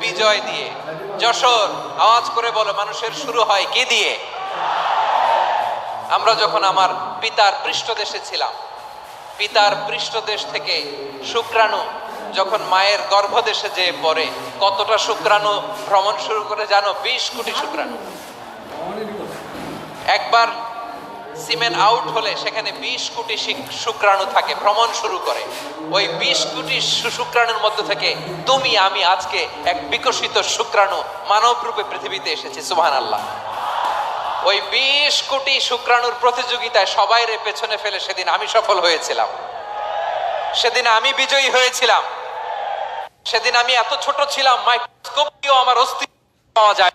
বিজয় দিয়ে। যশোর, আওয়াজ করে বলো, মানুষের শুরু হয় কি দিয়ে? আমরা যখন আমার পিতার পৃষ্ঠদেশে ছিলাম, পিতার পৃষ্ঠদেশ থেকে শুক্রাণু যখন মায়ের গর্ভদেশে যে পড়ে, কতটা শুক্রাণু ভ্রমণ শুরু করে জানো? বিশ কোটি শুক্রাণু। একবার সিমেন্ট আউট হলে সেখানে বিশ কোটি শুক্রাণু থাকে, ভ্রমণ শুরু করে। ওই বিশ কোটি শুক্রাণুর মধ্য থেকে তুমি, আমি আজকে এক বিকশিত শুক্রাণু মানব রূপে পৃথিবীতে এসেছি সুবহান আল্লাহ ওই বিশ কোটি শুক্রাণুর প্রতিযোগিতায় সবাই রে পেছনে ফেলে সেদিন আমি সফল হয়েছিলাম। সেদিন আমি বিজয়ী হয়েছিলাম। সেদিন আমি এত ছোট ছিলাম মাইক্রোস্কোপ দিয়েও আমার অস্তিত্ব পাওয়া যায়।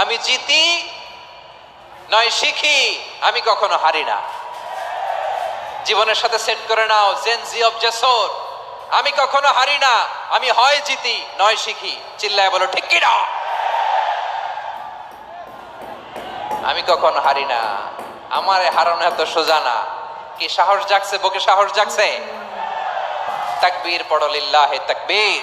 আমি জিতি, নয় শিখি, আমি কখনো হারি না। জীবনের সাথে সেট করে নাও জেনজি অফ জেসোর আমি কখনো হারি না, আমি হয় জিতি, নয় শিখি। চিল্লায় বলো, ঠিক কিনা? আমি কখনো হারি না, আমার হারানো এত সোজা না। কি সাহস জাগছে বুকে সাহস জাগছে? তাকবীর পড়লিল্লাহে তাকবীর।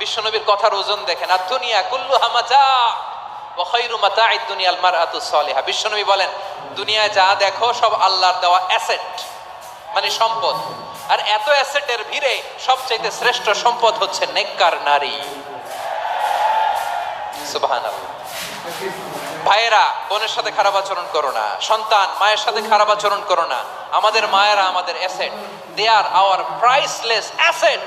বিশ্বনবীর কথার ওজন দেখেন আর দুনিয়া কুল্লু সালিহা। বিশ্বনবী বলেন, দুনিয়ায় যা দেখো সব আল্লাহর দেওয়া অ্যাসেট মানে সম্পদ। আর এত অ্যাসেটের ভিড়ে সবচাইতে শ্রেষ্ঠ সম্পদ হচ্ছে নেককার নারী। ভাইয়েরা, বোনের সাথে খারাপ আচরণ করো না, সন্তান মায়ের সাথে খারাপ আচরণ করো না। আমাদের মায়েরা আমাদের asset, they are our priceless asset.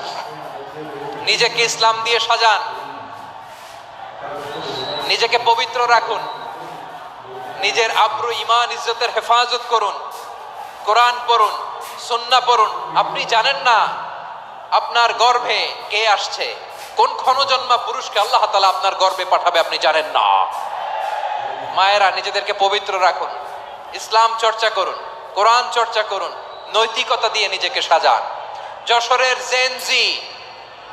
নিজেকে ইসলাম দিয়ে সাজান। নিজেকে পবিত্র রাখুন। নিজের আব্রু ইমান ইজ্জতের হেফাজত করুন। কোরআন পড়ুন, সুন্না পড়ুন। আপনি জানেন না আপনার গর্ভে কে আসছে? কোন ক্ষণজন্মা পুরুষকে আল্লাহ তালা আপনার গর্বে পাঠাবে আপনি জানেন না। মায়েরা নিজেদেরকে পবিত্র রাখুন। ইসলাম চর্চা করুন, কোরআন চর্চা করুন, নৈতিকতা দিয়ে নিজেকে সাজান। যশোরের জেনজি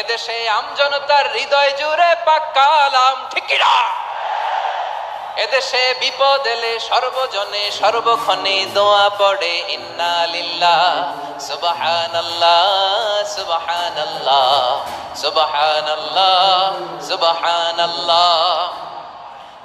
এদেশে আমজনতার হৃদয় জুড়ে পাক্কালাম ঠিক না এদেশে বিপদ এলে সর্বজনে সর্বক্ষণে দোয়া পড়ে, ইন্না লিল্লাহ, সুবহানাল্লাহ সুবহানাল্লাহ সুবহানাল্লাহ সুবহানাল্লাহ।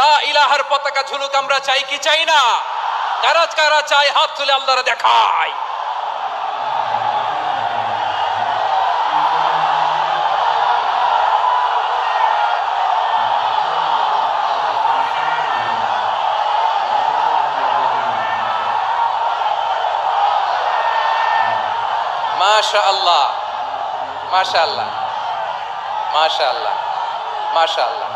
লা ইলাহার পতাকা ঝুলুক, আমরা চাই কি চাই না? কারা কারা চাই হাত তুলে আল্লাহরে দেখায়। মাশা আল্লাহ মাশা আল্লাহ আল্লাহ আল্লাহ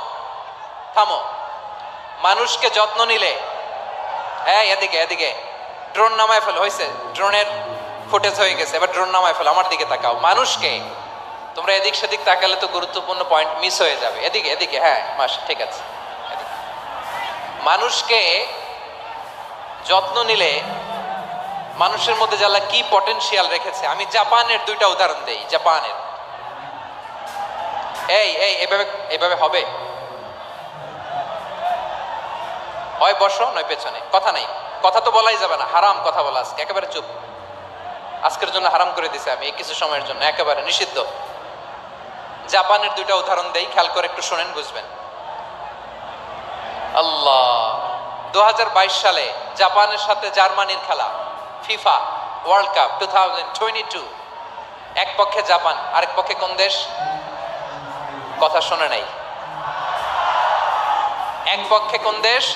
থামো। মানুষকে যত্ন নিলে। হ্যাঁ এদিকে এদিকে। ড্রোন নামায় ফেলো হয়েছে ড্রোনের ফুটেজ হয়ে গেছে। এবার ড্রোন নামায় ফেলো, আমার দিকে তাকাও। মানুষকে, তোমরা এদিক সেদিক তাকালে তো গুরুত্বপূর্ণ পয়েন্ট মিস হয়ে যাবে। এদিকে এদিকে হ্যাঁ মাস, ঠিক আছে। মানুষকে যত্ন নিলে মানুষের মধ্যে যারা কি পটেনশিয়াল রেখেছে, আমি জাপানের দুইটা উদাহরণ দেই, জাপানের। এই এই, এভাবে এভাবে হবে? হয় বসো, নয় পেছনে। কথা নাই। কথা তো বলাই যাবে না। হারাম কথা বলা আজকে। একেবারে চুপ। আজকের জন্য হারাম করে দিছে আমি এই কিছু সময়ের জন্য। একেবারে নিষিদ্ধ। জাপানের দুইটা উদাহরণ দেই। খেয়াল করে একটু শোনেন, বুঝবেন। আল্লাহ। দুই হাজার বাইশ সালে জাপানের সাথে জার্মানির খেলা। FIFA world cup two thousand twenty two. এক পক্ষে জাপান, আরেক পক্ষে কোন দেশ? কথা শোনে নাই। এক পক্ষে কোন দেশ?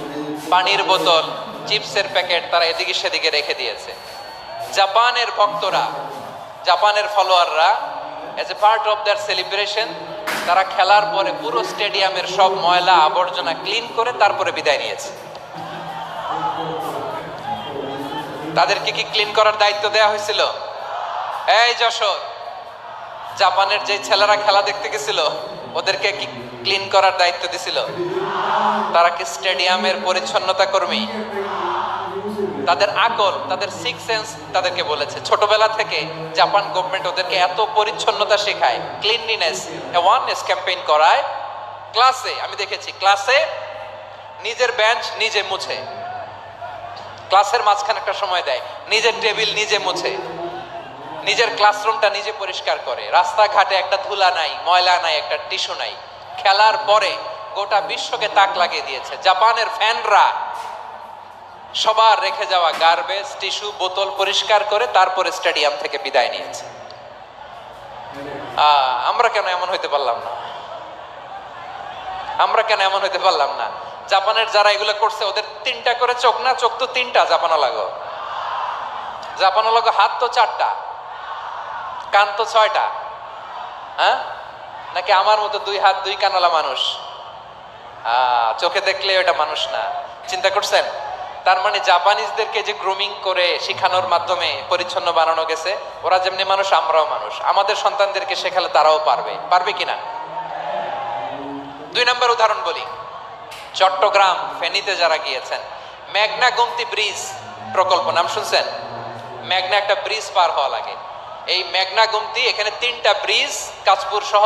পানির বোতল, চিপসের প্যাকেট তারা এদিকে সেদিকে রেখে দিয়েছে। জাপানের ভক্তরা, জাপানের ফলোয়াররা as a part of their celebration তারা খেলার পরে পুরো স্টেডিয়ামের সব ময়লা আবর্জনা ক্লিন করে তারপরে বিদায় নিয়েছে। তাদেরকে কি ক্লিন করার দায়িত্ব দেওয়া হয়েছিল? এই যশোর, জাপানের যে ছেলেরা খেলা দেখতে গেছিল, ওদেরকে কি ক্লিন করার দায়িত্ব দিছিল। তারা কি স্টেডিয়ামের পরিচ্ছন্নতা কর্মী? তাদের আকল, তাদের সিক্স সেন্স তাদেরকে বলেছে। ছোটবেলা থেকে জাপান গভর্নমেন্ট ওদেরকে এত পরিচ্ছন্নতা শেখায় ক্লিনলিনেস অ্যাওয়ারনেস ক্যাম্পেইন করায়। ক্লাসে আমি দেখেছি ক্লাসে নিজের বেঞ্চ নিজে মুছে। ক্লাসের মাঝখানে একটা সময় দেয়, নিজের টেবিল নিজে মুছে। নিজের ক্লাসরুমটা নিজে পরিষ্কার করে। রাস্তাঘাটে একটা ধুলা নাই, ময়লা নাই, একটা টিস্যু নাই। খেলার পরে গোটা বিশ্বকে তাক লাগিয়ে দিয়েছে। জাপানের ফ্যানরা সবার রেখে যাওয়া গার্বেজ টিস্যু বোতল পরিষ্কার করে তারপরে স্টেডিয়াম থেকে বিদায় নিয়েছে। আমরা কেন এমন হইতে পারলাম না? আমরা কেন এমন হইতে পারলাম না? জাপানের যারা এগুলো করছে, ওদের তিনটা করে চোখ না, চোখ তো তিনটা জাপানো লাগো জাপানো লাগো হাত তো চারটা, কান তো ছয়টা হ্যাঁ? নাকি আমার মতো দুই হাত, দুই কানালা মানুষ? চোখে দেখলে ওটা মানুষ না। চিন্তা করছেন? তার মানে জাপানিজদেরকে যে গ্রুমিং করে শিখানোর মাধ্যমে পরিচ্ছন্ন বানানো গেছে, ওরা যেমনি মানুষ, আমরাও মানুষ। আমাদের সন্তানদেরকে শেখালে তারাও পারবে। পারবে কিনা? দুই নম্বর উদাহরণ বলি। চট্টগ্রাম, ফেনীতে যারা গিয়েছেন মেঘনা গুমতি ব্রিজ প্রকল্প, নাম শুনছেন? মেঘনা একটা ব্রিজ পার হওয়া লাগে। এই মেঘনা গুমতি, এখানে তিনটা ব্রিজ কাজপুর সহ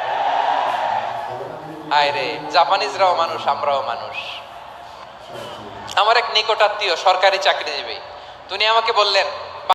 আয় রে জাপানিজরাও মানুষ আমরাও মানুষ। আমার এক নিকটাত্মীয় সরকারি চাকরিজীবী তিনি আমাকে বললেন